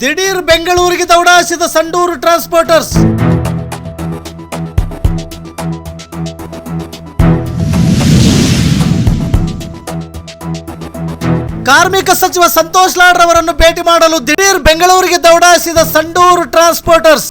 ದಿಢೀರ್ ಬೆಂಗಳೂರಿಗೆ ದೌಡಾಯಿಸಿದ ಸಂಡೂರು ಟ್ರಾನ್ಸ್ಪೋರ್ಟರ್ಸ್. ಕಾರ್ಮಿಕ ಸಚಿವ ಸಂತೋಷ್ ಲಾಡ್ ರವರನ್ನು ಭೇಟಿ ಮಾಡಲು ದಿಢೀರ್ ಬೆಂಗಳೂರಿಗೆ ದೌಡಾಯಿಸಿದ ಸಂಡೂರು ಟ್ರಾನ್ಸ್ಪೋರ್ಟರ್ಸ್.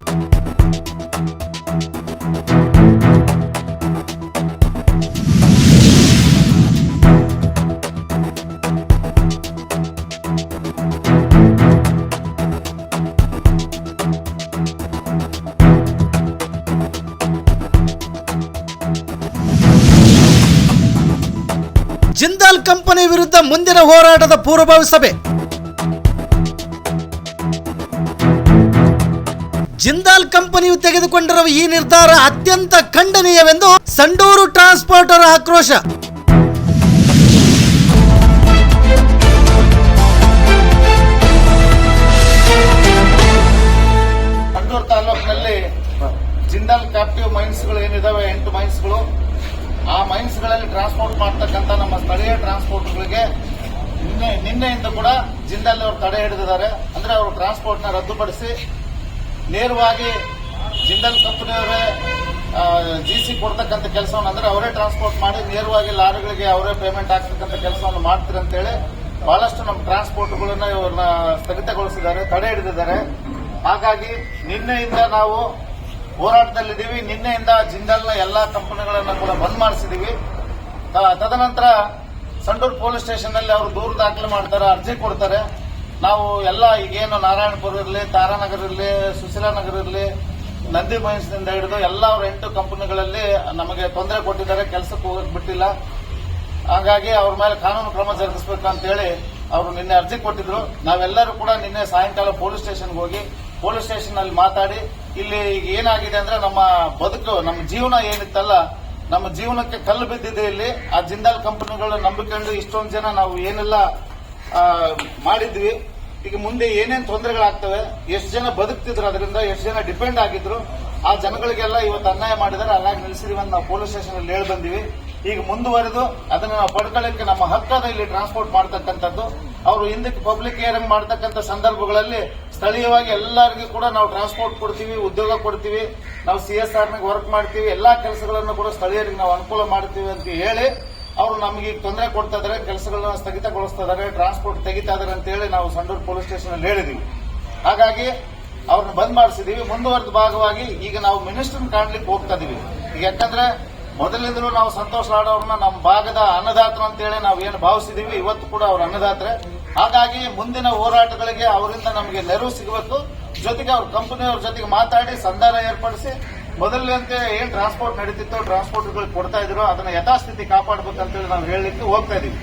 ಜಿಂದಾಲ್ ಕಂಪನಿ ವಿರುದ್ಧ ಮುಂದಿನ ಹೋರಾಟದ ಪೂರ್ವಭಾವಿ ಸಭೆ. ಜಿಂದಾಲ್ ಕಂಪನಿಯು ತೆಗೆದುಕೊಂಡಿರುವ ಈ ನಿರ್ಧಾರ ಅತ್ಯಂತ ಖಂಡನೀಯವೆಂದು ಸಂಡೂರು ಟ್ರಾನ್ಸ್ಪೋರ್ಟರ್ ಆಕ್ರೋಶ. ತಾಲೂಕಿನಲ್ಲಿ ಜಿಂದಾಲ್ ಕ್ಯಾಪ್ಟಿವ್ ಮೈನ್ಸ್ಗಳು ಏನಿದಾವೆ? ಎಂಟು ಮೈನ್ಸ್ಗಳು ಆ ಮೈನ್ಸ್ಗಳಲ್ಲಿ ಟ್ರಾನ್ಸ್ಪೋರ್ಟ್ ಮಾಡ್ತಕ್ಕಂಥ ನಮ್ಮ ಸ್ಥಳೀಯ ಟ್ರಾನ್ಸ್ಪೋರ್ಟ್ಗಳಿಗೆ ನಿನ್ನೆ, ನಿನ್ನೆಯಿಂದ ಕೂಡ ಜಿಂದಾಲ್ ಅವರು ತಡೆ ಹಿಡಿದಿದ್ದಾರೆ. ಅಂದ್ರೆ ಅವರು ಟ್ರಾನ್ಸ್ಪೋರ್ಟ್ನ ರದ್ದುಪಡಿಸಿ ನೇರವಾಗಿ ಜಿಂದಾಲ್ ಕಂಪನಿಯವರೇ ಜಿ ಸಿ ಕೊಡ್ತಕ್ಕಂಥ ಕೆಲಸವನ್ನು ಅಂದ್ರೆ ಅವರೇ ಟ್ರಾನ್ಸ್ಪೋರ್ಟ್ ಮಾಡಿ ನೇರವಾಗಿ ಲಾರಿಗಳಿಗೆ ಅವರೇ ಪೇಮೆಂಟ್ ಹಾಕ್ತಕ್ಕಂಥ ಕೆಲಸವನ್ನು ಮಾಡ್ತೀರಿ ಅಂತೇಳಿ ಬಹಳಷ್ಟು ನಮ್ಮ ಟ್ರಾನ್ಸ್ಪೋರ್ಟ್ಗಳನ್ನ ಇವ್ರನ್ನ ಸ್ಥಗಿತಗೊಳಿಸಿದ್ದಾರೆ, ತಡೆ ಹಿಡಿದಿದ್ದಾರೆ. ಹಾಗಾಗಿ ನಿನ್ನೆಯಿಂದ ನಾವು ಹೋರಾಟದಲ್ಲಿದ್ದೀವಿ. ನಿನ್ನೆಯಿಂದ ಜಿಂದಾಲ್ನ ಎಲ್ಲಾ ಕಂಪನಿಗಳನ್ನು ಕೂಡ ಬಂದ್ ಮಾಡಿಸಿದೀವಿ ತದನಂತರ ಸಂಡೂರು ಪೊಲೀಸ್ ಸ್ಟೇಷನ್ನಲ್ಲಿ ಅವರು ದೂರು ದಾಖಲೆ ಮಾಡ್ತಾರೆ, ಅರ್ಜಿ ಕೊಡ್ತಾರೆ. ನಾವು ಎಲ್ಲ ಈಗೇನು ನಾರಾಯಣಪುರ ಇರಲಿ, ತಾರಾನಗರ ಇರಲಿ, ಸುಶೀಲಾನಗರ ಇರಲಿ, ನಂದಿ ಮೈನ್ಸ್ನಿಂದ ಹಿಡಿದು ಎಲ್ಲ ಅವ್ರ ಎಂಟು ಕಂಪನಿಗಳಲ್ಲಿ ನಮಗೆ ತೊಂದರೆ ಕೊಟ್ಟಿದ್ದಾರೆ, ಕೆಲಸಕ್ಕೆ ಹೋಗಕ್ ಬಿಟ್ಟಿಲ್ಲ. ಹಾಗಾಗಿ ಅವ್ರ ಮೇಲೆ ಕಾನೂನು ಕ್ರಮ ಜರುಗಿಸಬೇಕು ಅಂತ ಹೇಳಿ ಅವರು ನಿನ್ನೆ ಅರ್ಜಿ ಕೊಟ್ಟಿದ್ರು. ನಾವೆಲ್ಲರೂ ಕೂಡ ನಿನ್ನೆ ಸಾಯಂಕಾಲ ಪೊಲೀಸ್ ಸ್ಟೇಷನ್ಗೆ ಹೋಗಿ ಪೊಲೀಸ್ ಸ್ಟೇಷನ್ ಅಲ್ಲಿ ಮಾತಾಡಿ, ಇಲ್ಲಿ ಈಗ ಏನಾಗಿದೆ ಅಂದ್ರೆ ನಮ್ಮ ಬದುಕು, ನಮ್ಮ ಜೀವನ ಏನಿತ್ತಲ್ಲ, ನಮ್ಮ ಜೀವನಕ್ಕೆ ಕಲ್ಲು ಬಿದ್ದಿದೆ ಇಲ್ಲಿ. ಆ ಜಿಂದಾಲ್ ಕಂಪನಿಗಳು ನಂಬಿಕೊಂಡು ಇಷ್ಟೊಂದು ಜನ ನಾವು ಏನೆಲ್ಲ ಮಾಡಿದ್ವಿ. ಈಗ ಮುಂದೆ ಏನೇನು ತೊಂದರೆಗಳಾಗ್ತವೆ, ಎಷ್ಟು ಜನ ಬದುಕ್ತಿದ್ರು ಅದರಿಂದ, ಎಷ್ಟು ಜನ ಡಿಪೆಂಡ್ ಆಗಿದ್ರು, ಆ ಜನಗಳಿಗೆಲ್ಲ ಇವತ್ತು ಅನ್ಯಾಯ ಮಾಡಿದರೆ. ಅಲ್ಲಾಗಿ ನಿಲ್ಸಿದೀವಿ ಅಂತ ನಾವು ಪೊಲೀಸ್ ಸ್ಟೇಷನ್ ಅಲ್ಲಿ ಹೇಳಿ ಬಂದಿವಿ ಈಗ ಮುಂದುವರೆದು ಅದನ್ನು ನಾವು ಪಡ್ಕೊಳ್ಳಕ್ಕೆ ನಮ್ಮ ಹಕ್ಕದ ಇಲ್ಲಿ ಟ್ರಾನ್ಸ್ಪೋರ್ಟ್ ಮಾಡ್ತಕ್ಕಂಥದ್ದು. ಅವರು ಹಿಂದಕ್ಕೆ ಪಬ್ಲಿಕ್ ಏರಿಂಗ್ ಮಾಡ್ತಕ್ಕಂಥ ಸಂದರ್ಭಗಳಲ್ಲಿ ಸ್ಥಳೀಯವಾಗಿ ಎಲ್ಲರಿಗೂ ಕೂಡ ನಾವು ಟ್ರಾನ್ಸ್ಪೋರ್ಟ್ ಕೊಡ್ತೀವಿ, ಉದ್ಯೋಗ ಕೊಡ್ತೀವಿ, ನಾವು ಸಿ ಎಸ್ ಆರ್ ವರ್ಕ್ ಮಾಡ್ತೀವಿ, ಎಲ್ಲಾ ಕೆಲಸಗಳನ್ನು ಕೂಡ ಸ್ಥಳೀಯರಿಗೆ ನಾವು ಅನುಕೂಲ ಮಾಡ್ತೀವಿ ಅಂತ ಹೇಳಿ ಅವರು ನಮಗೆ ತೊಂದರೆ ಕೊಡ್ತಾ ಇದಾರೆ, ಕೆಲಸಗಳನ್ನ ಸ್ಥಗಿತಗೊಳಿಸ್ತಾ ಇದಾರೆ ಟ್ರಾನ್ಸ್ಪೋರ್ಟ್ ತೆಗಿತಾ ಇದಾರೆ ಅಂತ ಹೇಳಿ ನಾವು ಸಂಡೂರು ಪೊಲೀಸ್ ಸ್ಟೇಷನ್ ಅಲ್ಲಿ ಹೇಳಿದೀವಿ. ಹಾಗಾಗಿ ಅವ್ರನ್ನ ಬಂದ್ ಮಾಡಿಸಿದೀವಿ. ಮುಂದುವರೆದ ಭಾಗವಾಗಿ ಈಗ ನಾವು ಮಿನಿಸ್ಟರ್ ಕಾಣ್ಲಿಕ್ಕೆ ಹೋಗ್ತಾ ಇದೀವಿ. ಈಗ ಯಾಕಂದ್ರೆ ಮೊದಲಿಂದಲೂ ನಾವು ಸಂತೋಷ ಲಾಡ್ ನಮ್ಮ ಭಾಗದ ಅನ್ನದಾತರು ಅಂತೇಳಿ ನಾವು ಏನು ಭಾವಿಸಿದೀವಿ, ಇವತ್ತು ಕೂಡ ಅವ್ರ ಅನ್ನದಾತ್ರೆ. ಹಾಗಾಗಿ ಮುಂದಿನ ಹೋರಾಟಗಳಿಗೆ ಅವರಿಂದ ನಮಗೆ ನೆರವು ಸಿಗಬೇಕು. ಜೊತೆಗೆ ಅವ್ರ ಕಂಪನಿಯವ್ರ ಜೊತೆಗೆ ಮಾತಾಡಿ ಸಂಧಾನ ಏರ್ಪಡಿಸಿ ಮೊದಲಿನಂತೆ ಏನ್ ಟ್ರಾನ್ಸ್ಪೋರ್ಟ್ ನಡೀತಿತ್ತು ಟ್ರಾನ್ಸ್ಪೋರ್ಟ್ಗಳಿಗೆ ಕೊಡ್ತಾ ಇದ್ರು ಅದನ್ನ ಯಥಾಸ್ಥಿತಿ ಕಾಪಾಡಬೇಕಂತೇಳಿ ನಾವು ಹೇಳಲಿಕ್ಕೆ ಹೋಗ್ತಾ ಇದೀವಿ.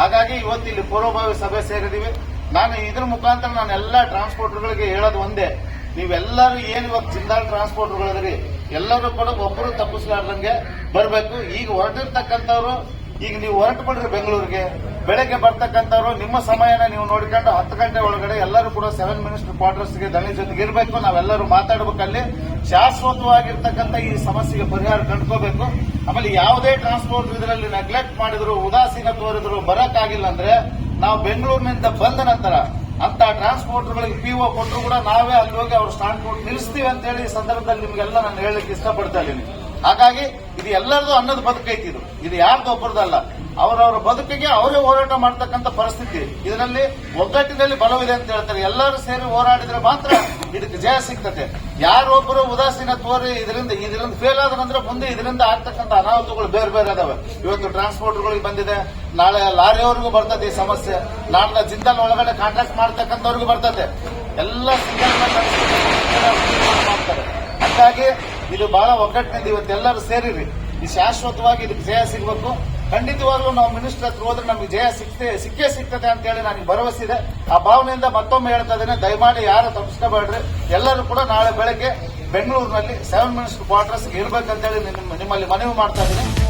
ಹಾಗಾಗಿ ಇವತ್ತು ಇಲ್ಲಿ ಪೂರ್ವಭಾವಿ ಸಭೆ ಸೇರಿದೀವಿ. ನಾನು ಇದ್ರ ಮುಖಾಂತರ ನಾನು ಎಲ್ಲಾ ಟ್ರಾನ್ಸ್ಪೋರ್ಟ್ಗಳಿಗೆ ಹೇಳೋದು ಒಂದೇ. ನೀವೆಲ್ಲರೂ ಏನು ಇವತ್ತು ಜಿಂದಾಲ್ ಟ್ರಾನ್ಸ್ಪೋರ್ಟರ್ಗಳಿದ್ರಿ ಎಲ್ಲರೂ ಕೂಡ ಒಬ್ಬರು ತಪ್ಪಿಸ್ಲಾರ್ದಂಗೆ ಬರಬೇಕು. ಈಗ ಹೊರಟಿರ್ತಕ್ಕಂಥವ್ರು, ಈಗ ನೀವು ಹೊರಟು ಬಿಡ್ರಿ ಬೆಂಗಳೂರಿಗೆ. ಬೆಳಗ್ಗೆ ಬರ್ತಕ್ಕಂಥವ್ರು, ನಿಮ್ಮ ಸಮಯನ ನೀವು ನೋಡಿಕೊಂಡು ಹತ್ತು ಗಂಟೆ ಒಳಗಡೆ ಎಲ್ಲರೂ ಕೂಡ ಸೆವೆನ್ ಮಿನಿಸ್ಟರ್ ಕ್ವಾರ್ಟರ್ಸ್ಗೆ ದನಿ ಜೊತೆಗೆ ಇರಬೇಕು. ನಾವೆಲ್ಲರೂ ಮಾತಾಡಬೇಕಲ್ಲಿ. ಶಾಶ್ವತವಾಗಿರ್ತಕ್ಕಂಥ ಈ ಸಮಸ್ಯೆಗೆ ಪರಿಹಾರ ಕಂಡುಕೋಬೇಕು. ಆಮೇಲೆ ಯಾವುದೇ ಟ್ರಾನ್ಸ್ಪೋರ್ಟ್ ಇದರಲ್ಲಿ ನೆಗ್ಲೆಕ್ಟ್ ಮಾಡಿದ್ರು, ಉದಾಸೀನ ತೋರಿದ್ರು, ಬರಕ್ಕಾಗಿಲ್ಲ ಅಂದ್ರೆ ನಾವು ಬೆಂಗಳೂರಿನಿಂದ ಬಂದ ನಂತರ ಅಂತ ಟ್ರಾನ್ಸ್ಪೋರ್ಟರ್ಗಳಿಗೆ ಪಿಒ ಕೊಟ್ಟರು ಕೂಡ ನಾವೇ ಅಲ್ಲಿ ಹೋಗಿ ಅವ್ರ ಸ್ಟಾಂಡ್ ಕೊಟ್ಟು ನಿಲ್ಲಿಸ್ತೀವಿ ಅಂತ ಹೇಳಿ ಸಂದರ್ಭದಲ್ಲಿ ನಿಮಗೆಲ್ಲ ನಾನು ಹೇಳಲಿಕ್ಕೆ ಇಷ್ಟಪಡ್ತಾ ಇದ್ದೀನಿ. ಹಾಗಾಗಿ ಇದು ಎಲ್ಲರದು ಅನ್ನದ ಬದುಕೈತಿ ಇದು. ಇದು ಯಾರ್ದು ಒಬ್ಬರದಲ್ಲ ಅವರವರ ಬದುಕಿಗೆ ಅವರೇ ಹೋರಾಟ ಮಾಡತಕ್ಕಂಥ ಪರಿಸ್ಥಿತಿ. ಇದರಲ್ಲಿ ಒಗ್ಗಟ್ಟಿನಲ್ಲಿ ಬಲವಿದೆ ಅಂತ ಹೇಳ್ತಾರೆ. ಎಲ್ಲರೂ ಸೇರಿ ಹೋರಾಡಿದ್ರೆ ಮಾತ್ರ ಇದಕ್ಕೆ ಜಯ ಸಿಗ್ತದೆ. ಯಾರೊಬ್ಬರು ಉದಾಸೀನ ತೋರಿ ಇದರಿಂದ ಇದರಿಂದ ಫೇಲ್ ಆದ್ರಂದ್ರೆ ಮುಂದೆ ಇದರಿಂದ ಆಗ್ತಕ್ಕಂಥ ಅನಾಹುತಗಳು ಬೇರೆ ಬೇರೆ ಅದಾವೆ ಇವತ್ತು ಟ್ರಾನ್ಸ್ಪೋರ್ಟರ್ಗಳಿಗೆ ಬಂದಿದೆ. ನಾಳೆ ಲಾರಿಯವರಿಗೂ ಬರ್ತದೆ ಈ ಸಮಸ್ಯೆ. ನಾಳೆ ಜಿಂದಾಲ್ ಒಳಗಡೆ ಕಾಂಟ್ರಾಕ್ಟ್ ಮಾಡ್ತಕ್ಕಂಥವ್ರಿಗೂ ಬರ್ತದೆ. ಎಲ್ಲ ಮಾಡ್ತಾರೆ. ಹಾಗಾಗಿ ಇದು ಬಹಳ ಒಗ್ಗಟ್ಟಿನಿಂದ ಇವತ್ತೆಲ್ಲರೂ ಸೇರಿರಿ. ಈ ಶಾಶ್ವತವಾಗಿ ಇದಕ್ಕೆ ಜಯ ಸಿಗಬೇಕು. ಖಂಡಿತವಾಗ್ಲೂ ನಾವು ಮಿನಿಸ್ಟರ್ ಹತ್ರ ಹೋದ್ರೆ ನಮಗೆ ಜಯ ಸಿಕ್ತೇ, ಸಿಕ್ಕೇ ಸಿಗ್ತದೆ ಅಂತ ಹೇಳಿ ನನಗೆ ಭರವಸೆ ಇದೆ. ಆ ಭಾವನೆಯಿಂದ ಮತ್ತೊಮ್ಮೆ ಹೇಳ್ತಾ ಇದ್ದೇನೆ, ದಯಮಾಡಿ ಯಾರು ತಪ್ಪಿಸ್ಕೋಬೇಡ್ರಿ. ಎಲ್ಲರೂ ಕೂಡ ನಾಳೆ ಬೆಳಗ್ಗೆ ಬೆಂಗಳೂರಿನಲ್ಲಿ ಸೆವೆನ್ ಮಿನಿಸ್ಟರ್ ಕ್ವಾರ್ಟರ್ಸ್ ಇರ್ಬೇಕಂತೇಳಿ ನಿಮ್ಮ- ನಿಮ್ಮಲ್ಲಿ ಮನವಿ ಮಾಡ್ತಾ ಇದ್ದೀನಿ.